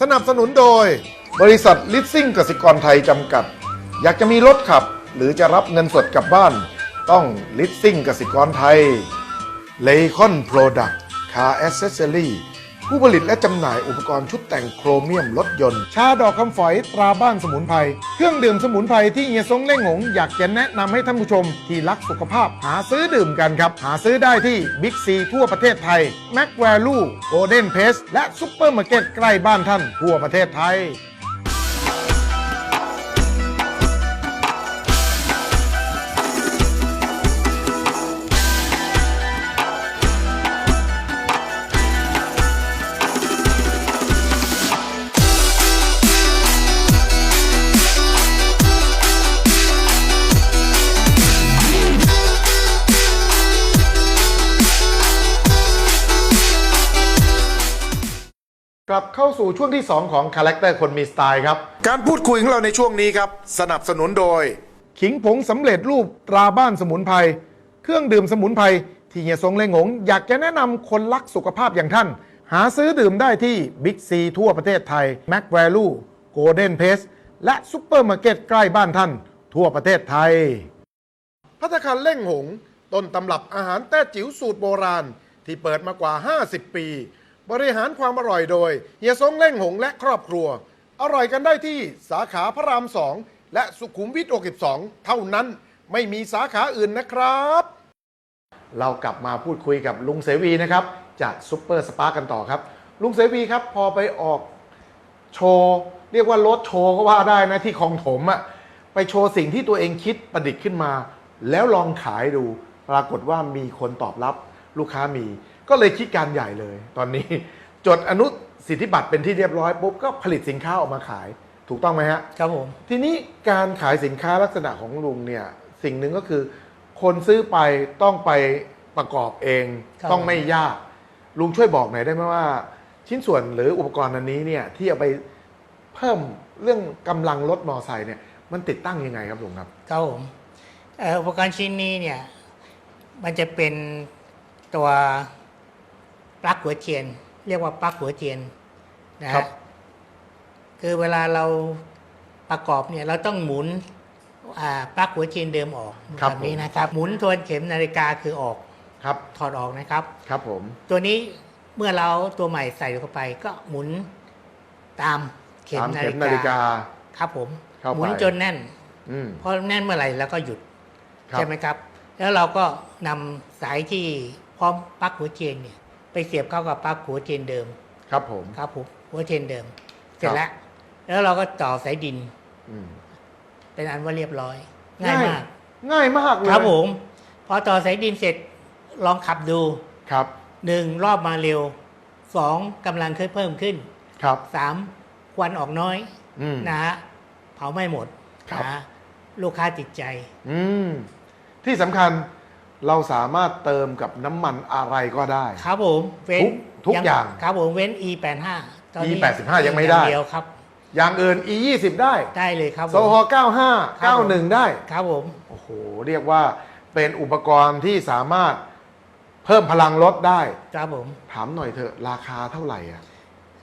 สนับสนุนโดย บริษัทลิสซิ่งกสิกรไทยจำกัด อยากจะมีรถขับ หรือจะรับเงินสดกลับบ้าน ต้องลิสซิ่งกสิกรไทยเลคอนโปรดักต์คาร์แอสเซสซอรี่ ผู้ผลิตและจำหน่ายอุปกรณ์ชุดแต่งโครเมียมรถยนต์ ชาดอกคำฝอยตราบ้านสมุนไพร เครื่องดื่มสมุนไพรที่เฮียซงเล่งหง อยากจะแนะนำให้ท่านผู้ชมที่รักสุขภาพหาซื้อดื่มกันครับ หาซื้อได้ที่บิ๊กซีทั่วประเทศไทยแม็กแวลูโกลเด้นเพสและซุปเปอร์มาร์เก็ตใกล้บ้านท่านทั่วประเทศไทย กลับเข้าสู่ช่วงที่ 2 ของคาแรคเตอร์คนมีสไตล์ครับ การพูดคุยของเราในช่วงนี้ครับ สนับสนุนโดย ขิงผงสำเร็จรูปตราบ้านสมุนไพรเครื่องดื่มสมุนไพรที่เฮียซงเล่งหง อยากจะแนะนำคนรักสุขภาพอย่างท่าน หาซื้อดื่มได้ที่บิ๊กซีทั่วประเทศไทยแม็กแวลูโกลเด้นเพสและซุปเปอร์มาร์เก็ตใกล้บ้านท่าน ทั่วประเทศไทยพัตตาคารเล่งหงต้นตำรับอาหารแต้จิ๋วสูตรโบราณ ที่เปิดมากว่า 50 ปี บริหารความอร่อยโดย เฮียซงเล่งหงและครอบครัว อร่อยกันได้ที่สาขาพระราม2และสุขุมวิท62 เท่านั้นไม่มีสาขาอื่นนะครับ เรากลับมาพูดคุยกับลุงเสวีนะครับ จากซุปเปอร์สปาร์กกันต่อครับ ลุงเสวีครับพอไปออกโชว์เรียกว่ารถโชว์ก็ว่าได้นะที่คลองถมอะไปโชว์สิ่งที่ตัวเองคิดประดิษฐ์ขึ้นมา แล้วลองขายดู ปรากฏว่ามีคนตอบรับลูกค้ามี ก็เลยคิดการใหญ่เลย ตอนนี้ จดอนุสิทธิบัตรเป็นที่เรียบร้อยปุ๊บก็ผลิตสินค้าออกมาขาย ถูกต้องไหมฮะ ครับผม ทีนี้การขายสินค้าลักษณะของลุงเนี่ย สิ่งหนึ่งก็คือ คนซื้อไปต้องไปประกอบเอง ครับต้องไม่ยาก ลุงช่วยบอกหน่อยได้ไหมว่า ชิ้นส่วนหรืออุปกรณ์อันนี้เนี่ยที่เอาไปเพิ่มเรื่องกำลังรถมอไซค์เนี่ยมันติดตั้งยังไงครับลุงครับ ครับผมเอ่ออุปกรณ์ชิ้นนี้เนี่ย มันจะเป็นตัว ปลั๊กหัวเทียน เรียกว่าปลั๊กหัวเทียนนะครัฮะบ คือเวลาเราประกอบเนี่ยเราต้องหมุนอ่าปลั๊กหัวเทียนเดิมออกแบบนี้นะครับ หมุนทวนเข็มนาฬิกาคือออกครับถอดออกนะครับ ครับผม ตัวนี้เมื่อเราตัวใหม่ใส่เข้าไป ก็หมุนตามเข็มตามนาเข็ฬิมนาฬิกา กา ครับผมเข้าไป หมุนจนแน่น อืม พอแน่นเมื่อไหร่แล้วก็หยุดครับ ใช่ไหมครับ แล้วเราก็นำสายที่พร้อมปลั๊กหัวเทียนเนี่ย ไปเสียบเข้ากับปลั๊กหัวเทียนเดิม ครับผม ครับผมหัวเทียนเดิม เสร็จครับแล้ว แล้วเราก็ต่อสายดิน อืม เป็นอันว่าเรียบร้อย ง่ายมาก ง่ายมากเลยครับผม พอต่อสายดินเสร็จลองขับดูครับ หนึ่งรอบมาเร็วสองกำลังเคยเพิ่มขึ้นครับสามควันออกน้อยอืม นะฮะเผาไม่หมดครับ นะลูกค้าติดใจ อืม ที่สำคัญ เราสามารถเติมกับน้ำมันอะไรก็ได้ ครับผมเว้นทุกทุกอย่างครับผมเว้น e 8 5 ตอนนี้ E85 ยังไม่ได้อเดียวครับ อย่างอื่น e 2 0 ได้ ได้เลยครับผมโซฮอ95ครับผม91 ได้ ครับผม โอ้โห เรียกว่าเป็นอุปกรณ์ที่สามารถเพิ่มพลังรถได้ ครับผม ถามหน่อยเถอะราคาเท่าไหร่อะ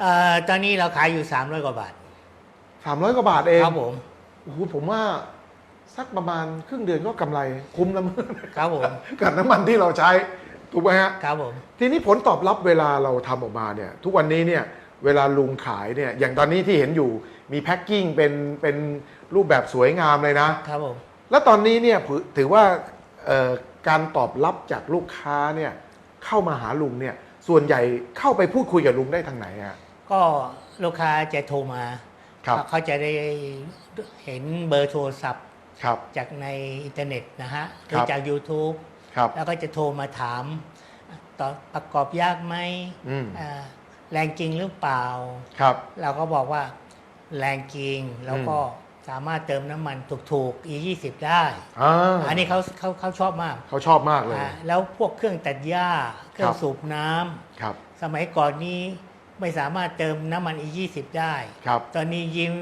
เอ่อตอนนี้เราขายอยู่ 300 กว่าบาท 300 กว่าบาทเอง ครับผม โอ้โห ผมว่า สักประมาณครึ่งเดือนก็กำไรคุ้มแล้วมั้งครับผม กับน้ำมันที่เราใช้ถูกไหมฮะ ครับผม ทีนี้ผลตอบรับเวลาเราทำออกมาเนี่ย ทุกวันนี้เนี่ยเวลาลุงขายเนี่ยอย่างตอนนี้ที่เห็นอยู่มีแพ็กกิ้งเป็นเป็นรูปแบบสวยงามเลยนะ ครับผม แล้วตอนนี้เนี่ยถือถือว่าเอ่อการตอบรับจากลูกค้าเนี่ยเข้ามาหาลุงเนี่ยส่วนใหญ่เข้าไปพูดคุยกับลุงได้ทางไหนฮะก็ลูกค้าจะโทรมาครับเขาจะได้เห็นเบอร์โทรศัพท์ ครับ จากในอินเทอร์เน็ตนะฮะหครืรัอบจาก YouTube ครับแล้วก็จะโทรมาถามต่อประกอบยากไหมอืม อ่าแรงจริงหรือเปล่า ครับ เราก็บอกว่าแรงจริงแล้วก็สามารถเติมน้ำมันถูกๆ E20 ได้ อ่าอันนี้เขาเขาเขาชอบมากเขาชอบมากเลย อ่าแล้วพวกเครื่องตัดหญ้า เครื่อคงรับสูบน้ำ ครับ สมัยก่อนนี้ ไม่สามารถเติมน้ำมัน E20 ได้ ครับ ตอนนี้ยิ้ม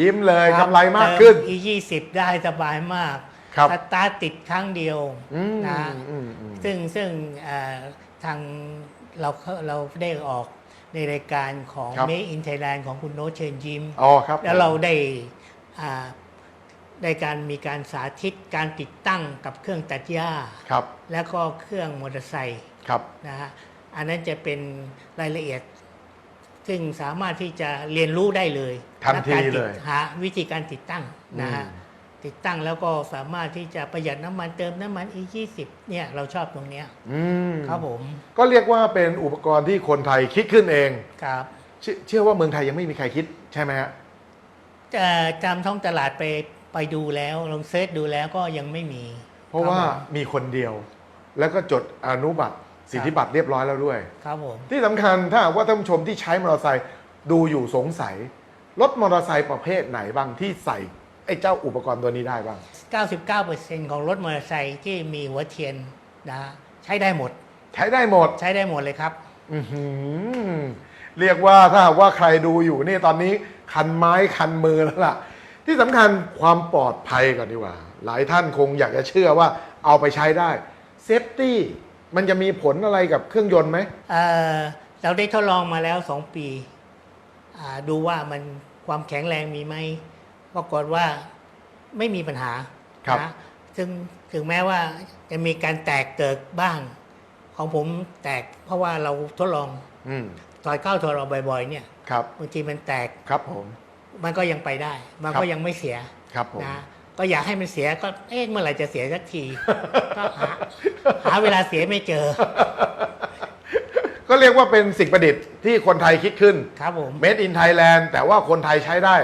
ยิ้มเลยคบกำไรมากขึ้น เติ E20 ได้สบายมากครับ สตาร์ทติดครั้งเดียวอืมนะ อืมอืม ซึ่งซึ่งเอ่อทางเราเราได้ออกในรายการของ ครับ Made in Thailand ของคุณโน้ตเชิญยิ้ม อ๋อครับ แล้วเราได้อ่าได้การมีการสาธิตการติดตั้งกับเครื่องตัดหญ้า ครับ แล้วก็เครื่องมอเตอร์ไซค์ครับ นะฮะอันนั้นจะเป็นรายละเอียด ซึ่งสามารถที่จะเรียนรู้ได้เลยทันทีและการติดเลยหาวิธีการติดตั้งนะฮะอืม ติดตั้งแล้วก็สามารถที่จะประหยัดน้ำมันเติมน้ำมันอีก20 เนี่ยเราชอบตรงเนี้ยอืมครับผมก็เรียกว่าเป็นอุปกรณ์ที่คนไทยคิดขึ้นเอง ครับเชื่อเชื่อว่าเมืองไทยยังไม่มีใครคิดใช่ไหมฮะจะจำท้องตลาดไปไปดูแล้วลองเซิร์ชดูแล้วก็ยังไม่มีเพราะว่าคบมีคนเดียว แล้วก็จดอนุบัตร สิทธิบัตรเรียบร้อยแล้วด้วยผมครับผม ที่สำคัญถ้าหากว่าท่านผู้ชมที่ใช้มอเตอร์ไซค์ดูอยู่สงสัยรถมอเตอร์ไซค์ประเภทไหนบ้างที่ใส่ไอ้เจ้าอุปกรณ์ตัวนี้ได้บ้าง 99%ของรถมอเตอร์ไซค์ที่มีหัวเทียนนะฮะใช้ได้หมด ใช้ได้หมด ใช้ได้หมดเลยครับ อื้อหือเรียกว่าถ้าหากว่าใครดูอยู่นี่ตอนนี้คันไม้คันมือแล้วล่ะ ที่สำคัญความปลอดภัยก่อนดีกว่า หลายท่านคงอยากจะเชื่อว่าเอาไปใช้ได้เซฟตี้ มันจะมีผลอะไรกับเครื่องยนต์ไหมเอ่อเราได้ทดลองมาแล้ว2ปีอ่าดูว่ามันความแข็งแรงมีไหมปรากฏว่าไม่มีปัญหาครับ นะซึ่งถึงแม้ว่าจะมีการแตกเกิดบ้าง ของผมแตกเพราะว่าเราทดลองอืมถอยเข้าถอยออกบ่อย ๆ เนี่ยครับบางทีมันแตกครับผม มันก็ยังไปได้ มันครัก็บ ยังไม่เสียครับผม นะ ก็อยากให้มันเสียก็เอ๊ะเมื่อไหร่จะเสียสักที ก็หาหาเวลาเสียไม่เจอ ก็เรียกว่าเป็นสิ่งประดิษฐ์ที่คนไทยคิดขึ้น ครับผม Made in Thailand แต่ว่าคนไทยใช้ได้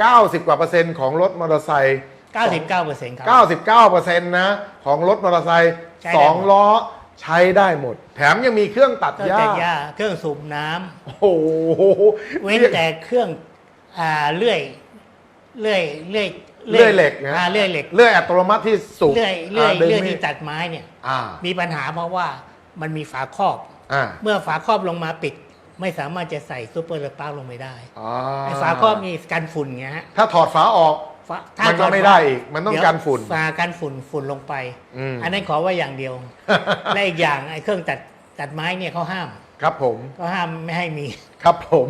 90 กว่าเปอร์เซ็นต์ของรถมอเตอร์ไซค์99%ครับ 99เปอร์เซ็นต์นะของรถมอเตอร์ไซค์ใช้ได้หมด สองล้อใช้ได้หมด แถมยังมีเครื่องตัดเครื่องหญ้า แต่หญ้าเครื่องสูบน้ำโอ้โหเว้นแต่เครื่องอ่าเลื่อยเลื่อยเลื่อย เลื่อยเหล็กนะอ่าเลื่อยเหล็กเลื่อยอัตโนมัติที่สูบเลื่อยเลื่อยดึงเลื่อยนี่ที่ตัดไม้เนี่ยอ่ามีปัญหาเพราะว่ามันมีฝาครอบอ่าเมื่อฝาครอบลงมาปิด ไม่สามารถจะใส่ซูเปอร์สปาร์คลงไปได้อ่าไอ้ฝาครอบนี่กันฝุ่นไงฮะถ้าถอดฝาออกฝามันก็ถอไม่ได้อีก มันต้องเดี๋ยวกันฝุ่นฝากันฝุ่นฝุ่นลงไปอืมอันนั้นขอไว่าอย่างเดียวและอีกอย่างไอ้เครื่องตัดตัดไม้เนี่ยเขาห้าม ครับผมเขาห้ามไม่ให้มี ครับผม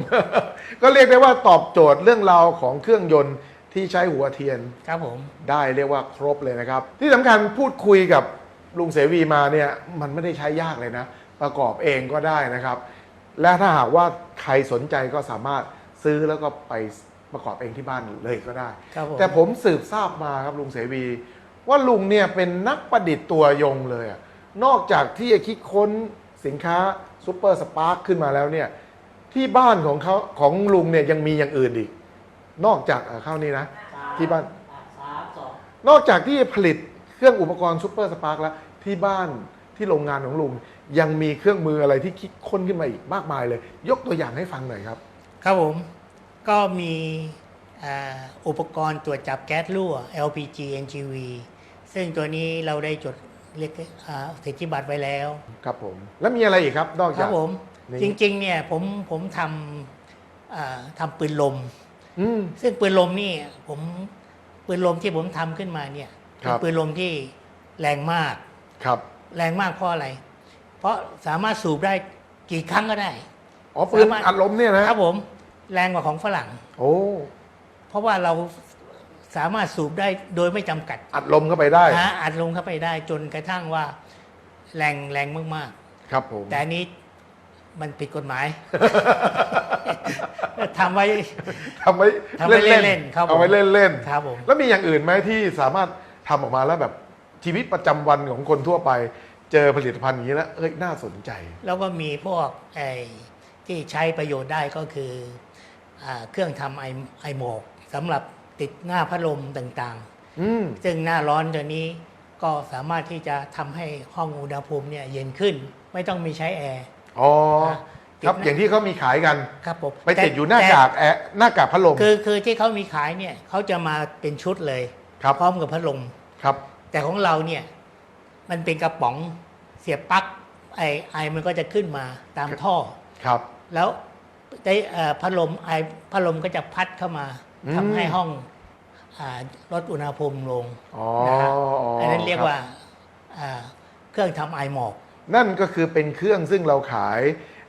ก็เรียกได้ว่าตอบโจทย์เรื่องราวของเครื่องยนต์ ที่ใช้หัวเทียนครับผม ได้เรียกว่าครบเลยนะครับ ที่สำคัญพูดคุยกับลุงเสวีมาเนี่ยมันไม่ได้ใช้ยากเลยนะ ประกอบเองก็ได้นะครับ และถ้าหากว่าใครสนใจก็สามารถซื้อแล้วก็ไปประกอบเองที่บ้านเลยก็ได้ ครับผม แต่ผมสืบทราบมาครับลุงเสวี ว่าลุงเนี่ยเป็นนักประดิษฐ์ตัวยงเลยอะนอกจากที่จะคิดค้นสินค้าซูเปอร์สปาร์คขึ้นมาแล้วเนี่ยที่บ้านของเขาของลุงเนี่ยยังมีอย่างอื่นอีก นอกจากอะข้าวนี้นะ ที่บ้านนอกจากที่จะผลิตเครื่องอุปกรณ์ซูเปอร์สปาร์คแล้วที่บ้านที่โรงงานของลุง ยังมีเครื่องมืออะไรที่คิดค้นขึ้นมาอีกมากมายเลย ยกตัวอย่างให้ฟังหน่อยครับ ครับผม ก็มีอ่าอุปกรณ์ตรวจจับแก๊สรั่ว LPG NGV ซึ่งตัวนี้เราได้จดเรียกอ่าสิทธิบัตรไว้แล้วครับผม แล้วมีอะไรอีกครับ นอกคจารัก บผม นี่ จริงๆเนี่ยผมผมทำอ่าทำปืนลมอืม ซึ่งปืนลมนี่ผมปืนลมที่ผมทำขึ้นมาเนี่ยครัเป็นบปืนลมที่แรงมากครับ แรงมากเพราะอะไร เพราะสามารถสูบได้กี่ครั้งก็ได้อ๋อปืนสามารถอัดลมเนี่ยนะครับผม แรงกว่าของฝรั่ง โอ้เพราะว่าเราสามารถสูบได้โดยไม่จำกัด อัดลมเข้าไปได้นะฮะอัดลงเข้าไปได้จนกระทั่งว่า แรงแรงมากครับผมๆแต่อันนี้ มันผิดกฎหมาย ทำไว้ ทำไว้ทำไว้เล่นเล่นๆครับผมเอาไว้เล่นเล่นๆครับผม แล้วมีอย่างอื่นไหมที่สามารถทำออกมาแล้วแบบชีวิตประจำวันของคนทั่วไป เจอผลิตภัณฑ์อย่างนี้แล้วเอ้ยน่าสนใจ แล้วก็มีพวกไอ้ที่ใช้ประโยชน์ได้ก็คืออาเครื่องทำไอไอหมอกสำหรับติดหน้าพัดลมต่างอืม ๆ ซึ่งหน้าร้อนตัวนี้ก็สามารถที่จะทำให้ห้องอุณหภูมิเนี่ยเย็นขึ้น ไม่ต้องมีใช้แอร์ อ๋ออะครับติดหน้าอย่างที่เขามีขายกัน ครับผมไปติดแต่อยู่หน้ากากแอร์หน้ากากพัดลม คือคือที่เขามีขายเนี่ยเขาจะมาเป็นชุดเลยครับพร้อมกับพัดลมครับ แต่ของเราเนี่ยมันเป็นกระป๋องเสียบปลั๊กไอไอมันก็จะขึ้นมาตามท่อครับ แล้วได้เอ่อพัดลมไอพัดลมก็จะพัดเข้ามาอืมทำให้ห้องอาลดอุณหภูมิลงอ๋อนะฮะอ๋ออันนั้นเรียกคบว่าอ่าเครื่องทำไอหมอก นั่นก็คือเป็นเครื่องซึ่งเราขาย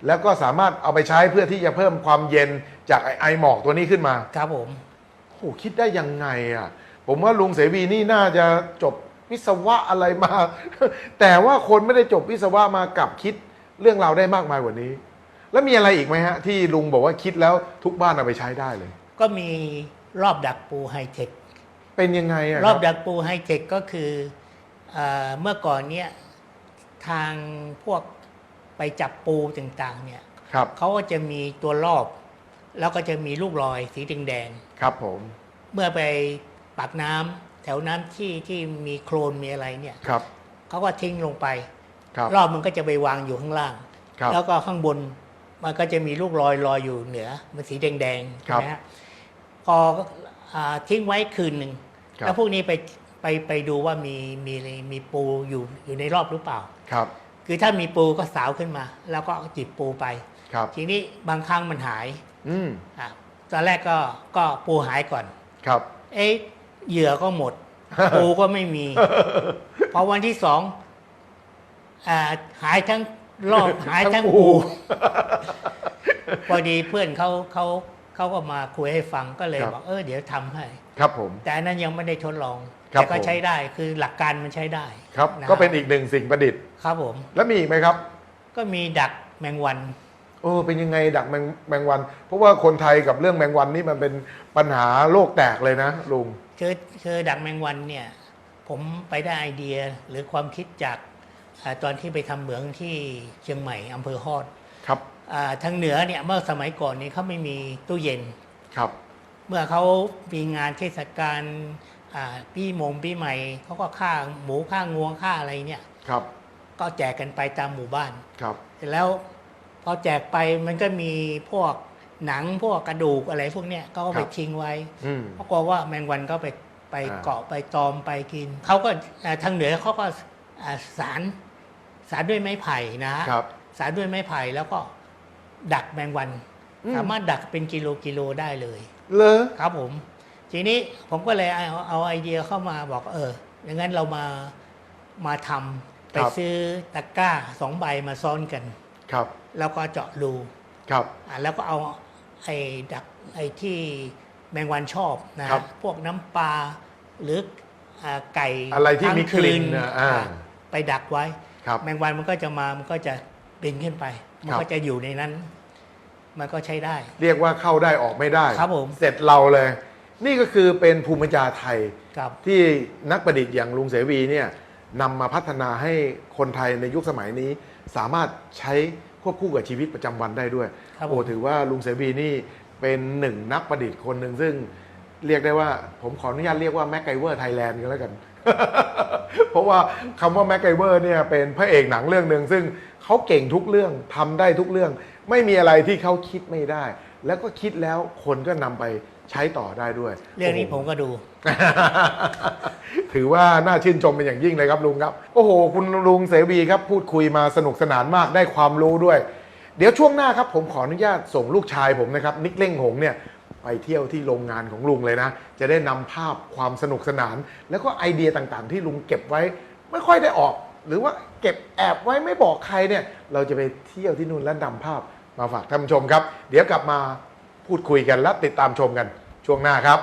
แล้วก็สามารถเอาไปใช้เพื่อที่จะเพิ่มความเย็นจากไอ้ไอหมอกตัวนี้ขึ้นมาครับผม โอ้คิดได้ยังไงอะ ผมว่าลุงเสวีนี่น่าจะจบวิศวะอะไรมา แต่ว่าคนไม่ได้จบวิศวะมากลับคิดเรื่องราวได้มากมายกว่านี้ แล้วมีอะไรอีกไหมฮะ ที่ลุงบอกว่าคิดแล้วทุกบ้านเอาไปใช้ได้เลย ก็มีรอบดักปูไฮเทคเป็นยังไงอะรอบคดักปูไฮเทคก็คือเออเมื่อก่อนเนี่ย ทางพวกไปจับปูต่างๆเนี่ยครับเขาก็จะมีตัวรอบ แล้วก็จะมีลูกรอยสีแดงครับผม ๆเมื่อไปปากน้ำแถวน้ำที่ที่มีโคลนมีอะไรเนี่ยครับ เขาก็ทิ้งลงไป ครับ รอบมันก็จะไปวางอยู่ข้างล่าง ครับ แล้วก็ข้างบนมันก็จะมีลูกรอยลอยอยู่เหนือมันสีแดงๆครับนะฮะพออาทิ้งไว้คืนหนึ่งครับ แล้วพวกนี้ไป ไปไปดูว่ามีมีมีปูอยู่อยู่ในรอบหรือเปล่า ครับ คือถ้ามีปูก็สาวขึ้นมา แล้วก็จิบปูไป ครับ ทีนี้บางครั้งมันหายอืมอะตอนแรกก็ก็ปูหายก่อน ครับ เอ๊ะเหยื่อก็หมด ปูก็ไม่มี พอวันที่สองอ่าหายทั้งรอบหายทั้งทั้งปูปู พอดีเพื่อนเขาเขา เขาก็มาคุยให้ฟังก็เลยบอกเออเดี๋ยวทำให้ ครับผม แต่อันนั้นยังไม่ได้ทดลอง ครับ แต่ก็ผมใช้ได้คือหลักการมันใช้ได้ครับะก็เป็นอีกหนึ่งสิ่งประดิษฐ์ ครับผม แล้วมีอีกไหมครับก็มีดักแมงวัน เออเป็นยังไงดักแมงแมงวัน เพราะว่าคนไทยกับเรื่องแมงวันนี่มันเป็นปัญหาโลกแตกเลยนะลุง คือคือดักแมงวันเนี่ยผมไปได้ไอเดียหรือความคิดจากอาตอนที่ไปทำเหมืองที่เชียงใหม่อำเภอฮอดครับอ่า ทางเหนือเนี่ยเมื่อสมัยก่อนนี้เขาไม่มีตู้เย็น ครับ เมื่อเขามีงานเทศกาลอ่าปีมงปีใหม่เขาก็ฆ่าหมูฆ่างวงฆ่าอะไรเนี่ยครับ ก็แจกกันไปตามหมู่บ้านครับเสร็จแล้วพอแจกไปมันก็มีพวกหนังพวกกระดูกอะไรพวกเนี้ยก็ไปทิ้งไว้อืมเพราะกลัวว่าแมงวันก็ไปไปอ่าเกาะไปตอมไปกินเขาก็อ่าทางเหนือเขาก็อ่าสารสารด้วยไม้ไผ่นะฮะครับสารด้วยไม้ไผ่แล้วก็ ดักแมงวัน อืม สามารถดักเป็นกิโลกิโลได้เลย เลอครับผม ทีนี้ผมก็เลยเอาเอาไอเดียเข้ามาบอกเอออย่างนั้นเรามามาทำไปซื้อตะกร้าสองใบมาซ้อนกัน ครับแล้วก็เจาะรูครับ อะแล้วก็เอาไอ้ดักไอ้ที่แมงวันชอบนะครับพวกน้ำปลาหรืออ่าไก่อะไรที่มีค้างกลิ่นคืนะอ่า อะไปดักไว้ ครับ แมงวันมันก็จะมามันก็จะบินขึ้นไป มันครับก็จะอยู่ในนั้น มันก็ใช้ได้ เรียกว่าเข้าได้ออกไม่ได้ครับผมเสร็จเราเลย นี่ก็คือเป็นภูมิปัญญาไทยครับที่นักประดิษฐ์อย่างลุงเสวีเนี่ยนำมาพัฒนาให้คนไทยในยุคสมัยนี้ สามารถใช้ควบคู่กับชีวิตประจำวันได้ด้วยครับผม โอ้ถือว่าลุงเสวีนี่เป็นหนึ่งนักประดิษฐ์คนหนึ่งซึ่งเรียกได้ว่า ผมขออนุญาตเรียกว่าแม็กไกเวอร์ไทยแลนด์กันแล้วกัน เพราะว่าคำว่าแม็กไกเวอร์เนี่ยเป็นพระเอกหนังเรื่องหนึ่งซึ่ง เขาเก่งทุกเรื่องทำได้ทุกเรื่อง ไม่มีอะไรที่เขาคิดไม่ได้ แล้วก็คิดแล้วคนก็นำไปใช้ต่อได้ด้วย เรื่องนี้โโหผมก็ดู ถือว่าน่าชื่นชมเป็นอย่างยิ่งเลยครับลุงครับ โอ้โห คุณลุงเสวีครับพูดคุยมาสนุกสนานมากได้ความรู้ด้วย เดี๋ยวช่วงหน้าครับผมขออนุญาตส่งลูกชายผมนะครับนิกเล่งหงเนี่ยไปเที่ยวที่โรงงานของลุงเลยนะ จะได้นำภาพความสนุกสนาน แล้วก็ไอเดียต่างๆ ที่ลุงเก็บไว้ ไม่ค่อยได้ออก หรือว่าเก็บแอบไว้ไม่บอกใครเนี่ย เราจะไปเที่ยวที่นู่นและนำภาพมาฝากท่านผู้ชมครับ เดี๋ยวกลับมาพูดคุยกันและติดตามชมกันช่วงหน้าครับ